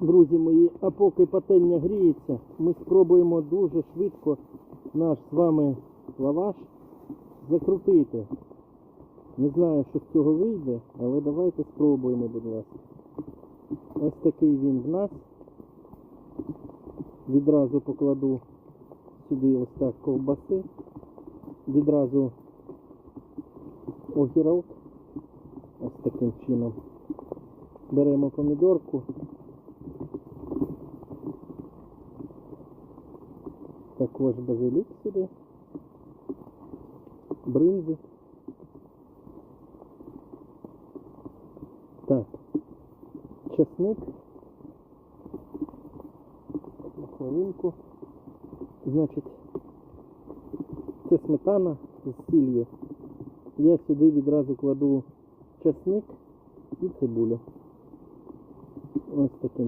Друзі мої, а поки пательня гріється, ми спробуємо дуже швидко наш з вами лаваш закрутити. Не знаю, що з цього вийде, але давайте спробуємо, будь ласка. Ось такий він в нас. Відразу покладу сюди ось так ковбаси. Відразу огірок. Ось таким чином. Беремо помідорку. Також базилік сюди. Бринзи. Так. Чесник. Хвилинку. Значить, це сметана з сіллю. Я сюди відразу кладу чесник і цибулю. Ось таким